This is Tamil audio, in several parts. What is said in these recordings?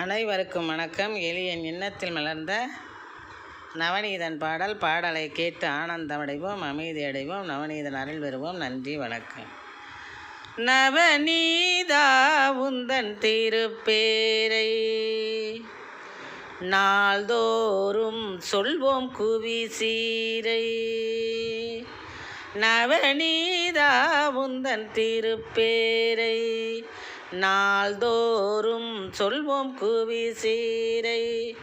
அனைவருக்கும் வணக்கம். எளியன் எண்ணத்தில் மலர்ந்த நவநீதன் பாடல் பாடலை கேட்டு ஆனந்தமடைவோம் அமைதி அடைவோம் நவநீதன் அருள் பெறுவோம். நன்றி வணக்கம். நவநீதா உந்தன் திருப்பேரை நாள்தோறும் சொல்வோம் குவி சீரை நவநீதா உந்தன் திருப்பேரை நாள்தோறும் சொல்வோம் குவி சீரை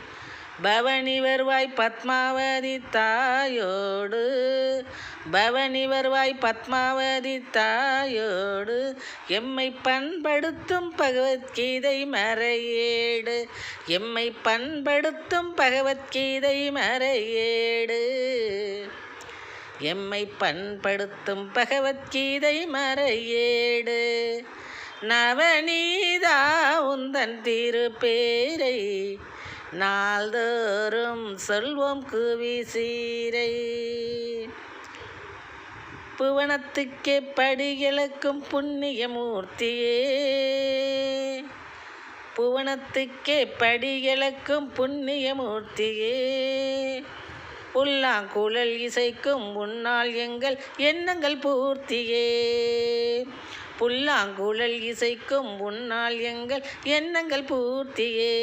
பவனி வருவாய் பத்மாவதி தாயோடு பவனி வருவாய் பத்மாவதி தாயோடு எம்மை பண்படுத்தும் பகவத்கீதை மறையேடு. எம்மை பண்படுத்தும் பகவத்கீதை மறையேடு. எம்மை பண்படுத்தும் பகவத்கீதை மறையேடு. நவநீதா உந்தன் திருப்பேரை நாள்தோறும் சொல்வோம் குவி சீரை. புவனத்துக்கே படிகளுக்கும் புண்ணியமூர்த்தியே புவனத்துக்கே படிகளுக்கும் புண்ணியமூர்த்தியே புல்லாங்குழல் இசைக்கும் முன்னால் எங்கள் எண்ணங்கள் பூர்த்தியே. புல்லாங்குழல் இசைக்கும் முன்னால் எங்கள் எண்ணங்கள் பூர்த்தியே.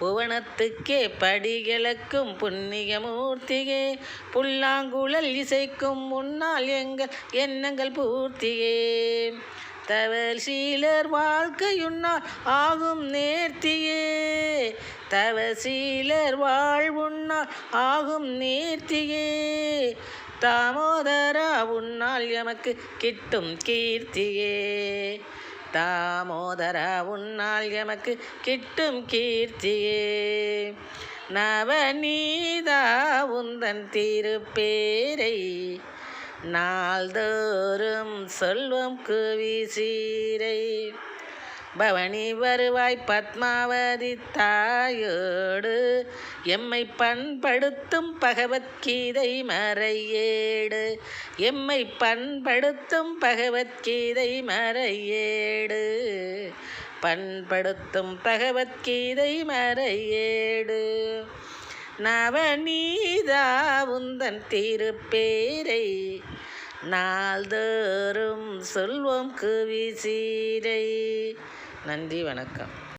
புவனத்துக்கே படிகளுக்கும் புண்ணியமூர்த்தியே. புல்லாங்குழல் இசைக்கும் முன்னால் எங்கள் எண்ணங்கள் பூர்த்தியே. தவல் சீலர் வாழ்க்கையுன்னால் ஆகும் நேர்த்தியே. தவசீலர் வாழ்வுன்னால் ஆகும் நீர்த்தியே. தாமோதரா உன்னால் எமக்கு கிட்டும் கீர்த்தியே. தாமோதரா உன்னால் எமக்கு கிட்டும் கீர்த்தியே. நவநீதா உந்தன் திருப்பேரை நாள்தோறும் சொல்வம் குவி சீரை பவனி வருவாய் பத்மாவதி தாயோடு எம்மை பண்படுத்தும் பகவத்கீதை மறையேடு. எம்மை பண்படுத்தும் பகவத்கீதை மறையேடு. பண்படுத்தும் பகவத்கீதை மறையேடு. நவநீதா உந்தன் திருப்பேரை நாள்தோறும் சொல்வோம் குவி சீரை நன்றி வணக்கம்.